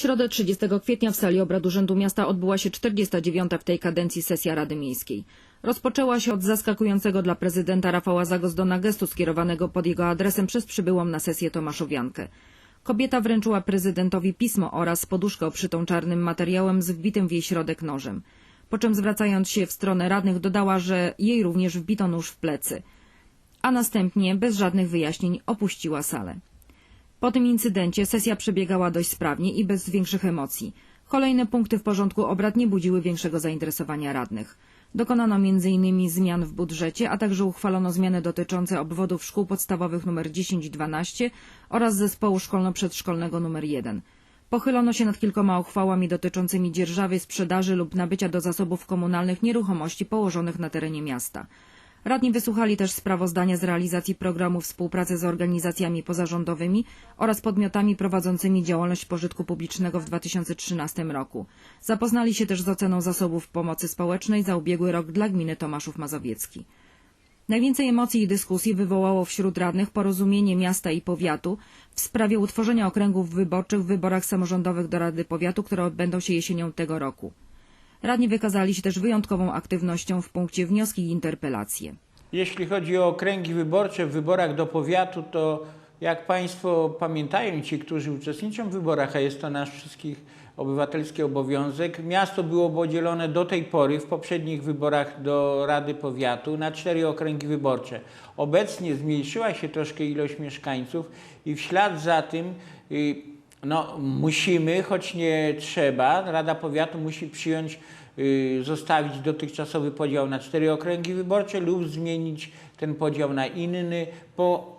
środę 30 kwietnia w sali obrad Urzędu Miasta odbyła się 49. w tej kadencji sesja Rady Miejskiej. Rozpoczęła się od zaskakującego dla prezydenta Rafała Zagozdona gestu skierowanego pod jego adresem przez przybyłą na sesję Tomaszowiankę. Kobieta wręczyła prezydentowi pismo oraz poduszkę obszytą czarnym materiałem z wbitym w jej środek nożem. Po czym zwracając się w stronę radnych dodała, że jej również wbito nóż w plecy. A następnie, bez żadnych wyjaśnień, opuściła salę. Po tym incydencie sesja przebiegała dość sprawnie i bez większych emocji. Kolejne punkty w porządku obrad nie budziły większego zainteresowania radnych. Dokonano m.in. zmian w budżecie, a także uchwalono zmiany dotyczące obwodów szkół podstawowych nr 10 i 12 oraz zespołu szkolno-przedszkolnego nr 1. Pochylono się nad kilkoma uchwałami dotyczącymi dzierżawy, sprzedaży lub nabycia do zasobów komunalnych nieruchomości położonych na terenie miasta. Radni wysłuchali też sprawozdania z realizacji programu współpracy z organizacjami pozarządowymi oraz podmiotami prowadzącymi działalność pożytku publicznego w 2013 roku. Zapoznali się też z oceną zasobów pomocy społecznej za ubiegły rok dla gminy Tomaszów Mazowiecki. Najwięcej emocji i dyskusji wywołało wśród radnych porozumienie miasta i powiatu w sprawie utworzenia okręgów wyborczych w wyborach samorządowych do Rady Powiatu, które odbędą się jesienią tego roku. Radni wykazali się też wyjątkową aktywnością w punkcie wnioski i interpelacje. Jeśli chodzi o okręgi wyborcze w wyborach do powiatu, to jak Państwo pamiętają, ci, którzy uczestniczą w wyborach, a jest to nasz wszystkich obywatelski obowiązek, miasto było podzielone do tej pory w poprzednich wyborach do Rady Powiatu na cztery okręgi wyborcze. Obecnie zmniejszyła się troszkę ilość mieszkańców i w ślad za tym y, no, musimy, choć nie trzeba, Rada Powiatu musi przyjąć y, zostawić dotychczasowy podział na cztery okręgi wyborcze lub zmienić ten podział na inny po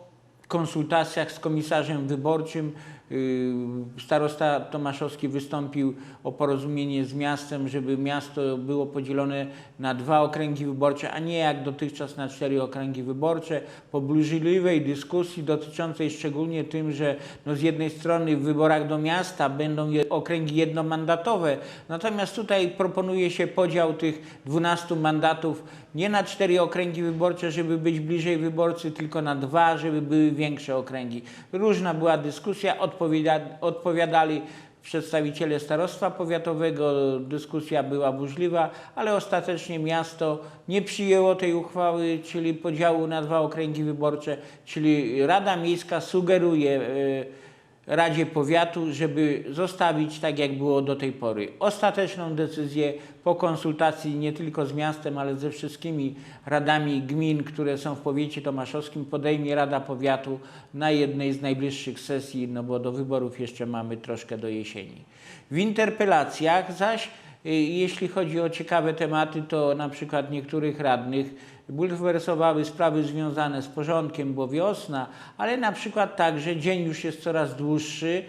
konsultacjach z komisarzem wyborczym. Y, Starosta Tomaszowski wystąpił o porozumienie z miastem, żeby miasto było podzielone na dwa okręgi wyborcze, a nie jak dotychczas na cztery okręgi wyborcze. Po burzliwej dyskusji dotyczącej szczególnie tym, że no z jednej strony w wyborach do miasta będą okręgi jednomandatowe, natomiast tutaj proponuje się podział tych 12 mandatów nie na cztery okręgi wyborcze, żeby być bliżej wyborcy, tylko na dwa, żeby były większe okręgi. Różna była dyskusja, odpowiada, odpowiadali przedstawiciele starostwa powiatowego, dyskusja była burzliwa, ale ostatecznie miasto nie przyjęło tej uchwały, czyli podziału na dwa okręgi wyborcze, czyli Rada Miejska sugeruje e, Radzie Powiatu, żeby zostawić tak, jak było do tej pory. Ostateczną decyzję po konsultacji nie tylko z miastem, ale ze wszystkimi radami gmin, które są w powiecie tomaszowskim, podejmie Rada Powiatu na jednej z najbliższych sesji, no bo do wyborów jeszcze mamy troszkę do jesieni. W interpelacjach zaś, jeśli chodzi o ciekawe tematy, to na przykład niektórych radnych bulwersowały sprawy związane z porządkiem, bo wiosna, ale na przykład także dzień już jest coraz dłuższy,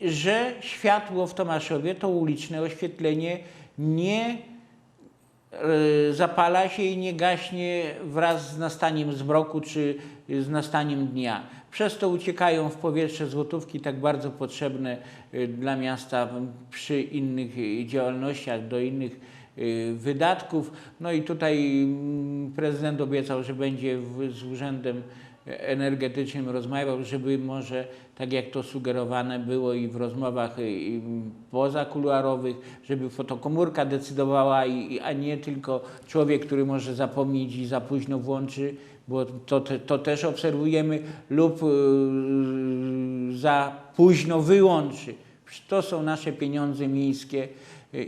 że światło w Tomaszowie, to uliczne oświetlenie nie zapala się i nie gaśnie wraz z nastaniem zmroku czy z nastaniem dnia. Przez to uciekają w powietrze złotówki tak bardzo potrzebne e, dla miasta przy innych e, działalnościach, do innych e, wydatków. No i tutaj mm, prezydent obiecał, że będzie z urzędem energetycznym rozmawiał, żeby może, tak jak to sugerowane było i w rozmowach i pozakuluarowych, żeby fotokomórka decydowała, i, a nie tylko człowiek, który może zapomnieć i za późno włączy, bo to, to też obserwujemy, lub y, za późno wyłączy. To są nasze pieniądze miejskie.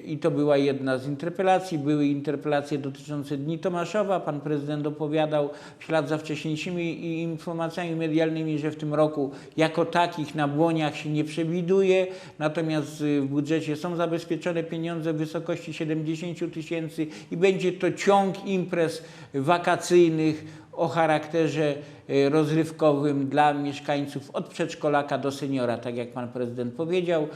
I to była jedna z interpelacji. Były interpelacje dotyczące Dni Tomaszowa. Pan prezydent opowiadał w ślad za wcześniejszymi informacjami medialnymi, że w tym roku jako takich na błoniach się nie przewiduje. Natomiast y, w budżecie są zabezpieczone pieniądze w wysokości 70 tysięcy i będzie to ciąg imprez wakacyjnych o charakterze e, rozrywkowym dla mieszkańców od przedszkolaka do seniora, tak jak pan prezydent powiedział.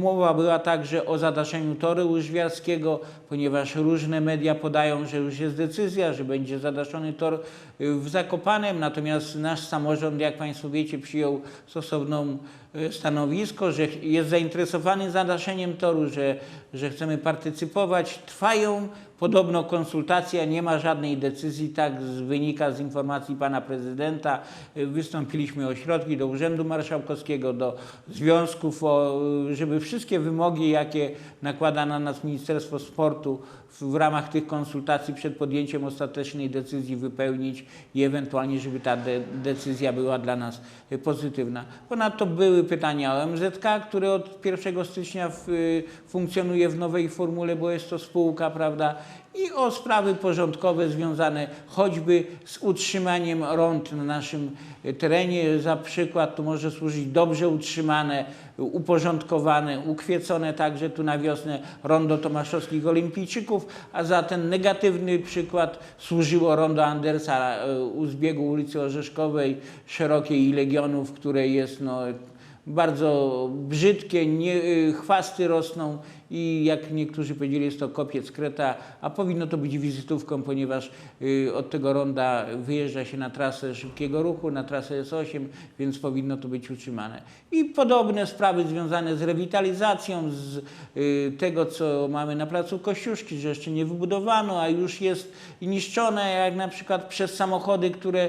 Mowa była także o zadaszeniu toru łyżwiarskiego, ponieważ różne media podają, że już jest decyzja, że będzie zadaszony tor w Zakopanem, natomiast nasz samorząd, jak Państwo wiecie, przyjął stosowną e, stanowisko, że jest zainteresowany zadaszeniem toru, że, że chcemy partycypować. Trwają podobno konsultacje, nie ma żadnej decyzji, tak wynika z informacji pana prezydenta. E, Wystąpiliśmy o środki do Urzędu Marszałkowskiego, do związków, o, żeby wszystkie wymogi, jakie nakłada na nas Ministerstwo Sportu w ramach tych konsultacji przed podjęciem ostatecznej decyzji wypełnić i ewentualnie, żeby ta de, decyzja była dla nas pozytywna. Ponadto były pytania o MZK, które od 1 stycznia w, y, funkcjonuje w nowej formule, bo jest to spółka, prawda? I o sprawy porządkowe związane choćby z utrzymaniem rąd na naszym terenie. Za przykład tu może służyć dobrze utrzymane, uporządkowane, ukwiecone także tu na wiosnę rondo Tomaszowskich Olimpijczyków, a za ten negatywny przykład służyło rondo Andersa e, u zbiegu ulicy Orzeszkowej, szerokiej i Legionów, które jest no, bardzo brzydkie, nie, y, chwasty rosną i jak niektórzy powiedzieli, jest to kopiec kreta, a powinno to być wizytówką, ponieważ y, od tego ronda wyjeżdża się na trasę szybkiego ruchu, na trasę S8, więc powinno to być utrzymane. I podobne sprawy związane z rewitalizacją, z y, tego, co mamy na placu Kościuszki, że jeszcze nie wybudowano, a już jest niszczone, jak na przykład przez samochody, które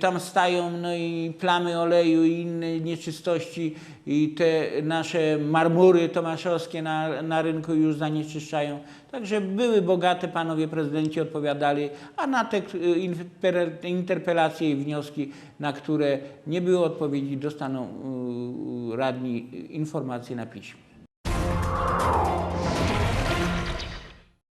tam stają, no i plamy oleju i inne nieczystości i te nasze marmury tomaszowskie na, na rynku już zanieczyszczają. Także były bogate panowie prezydenci odpowiadali, a na te interpe- interpelacje i wnioski, na które nie było odpowiedzi, dostaną y, radni informacje na piśmie.